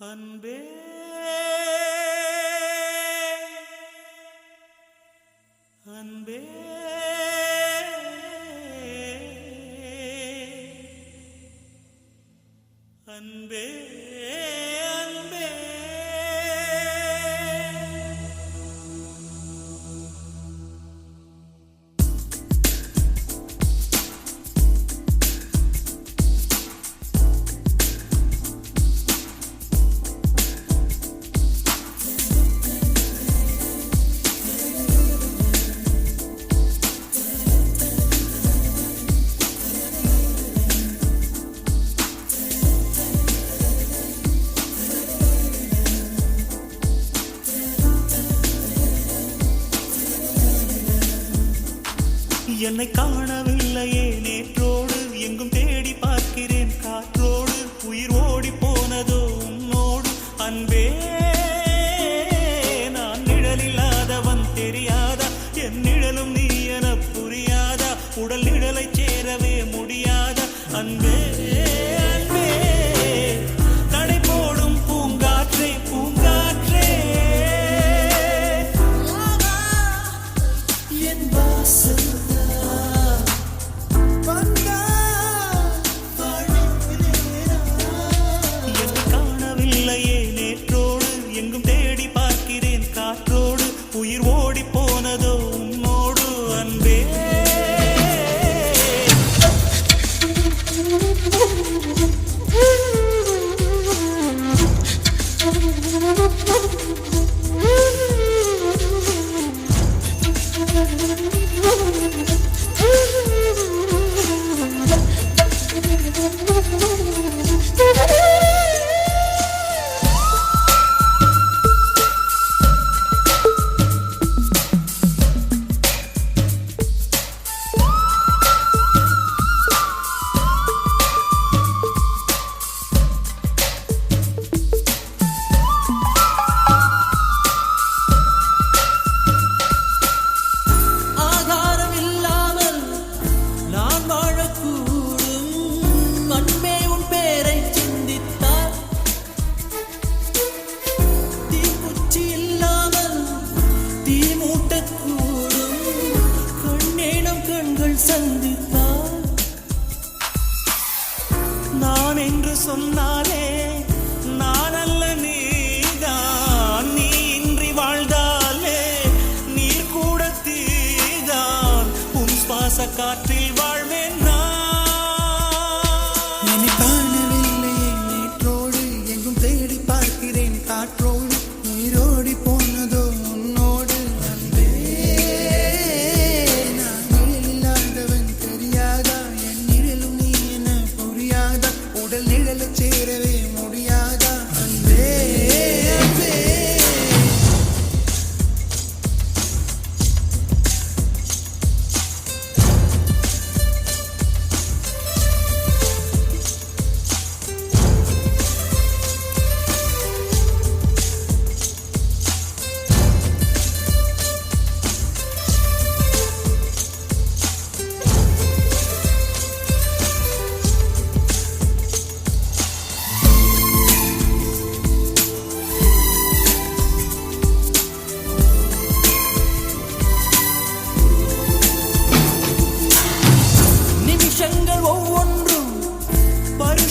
அன்பே அன்பே அன்பே என்னை காணவில்லையே. நேற்றோடு எங்கும் தேடி பார்க்கிறேன். காற்றோடு உயிர் ஓடி போனதோ உன்னோடு அன்பே. gần bên நான் என்று சொன்னாலே நான் அல்ல நீதான். நீ இன்றி வாழ்ந்தாலே நீர் கூட தீதான். உன் சுவாச காற்றில்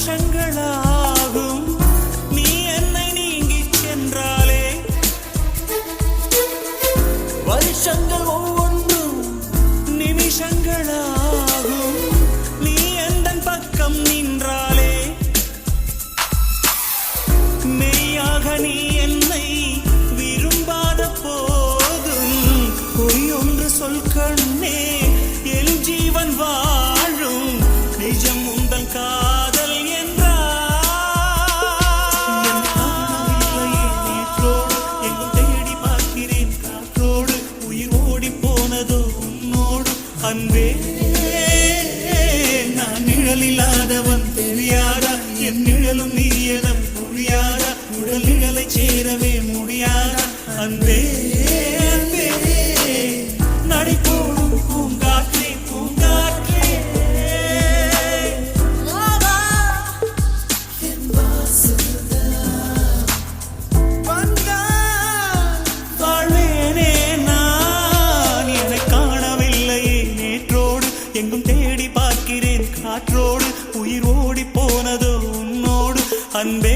唱歌了。நிழல் இல்லாதவன் தெரியாதா? என் நிழலும் நீ அன்பே.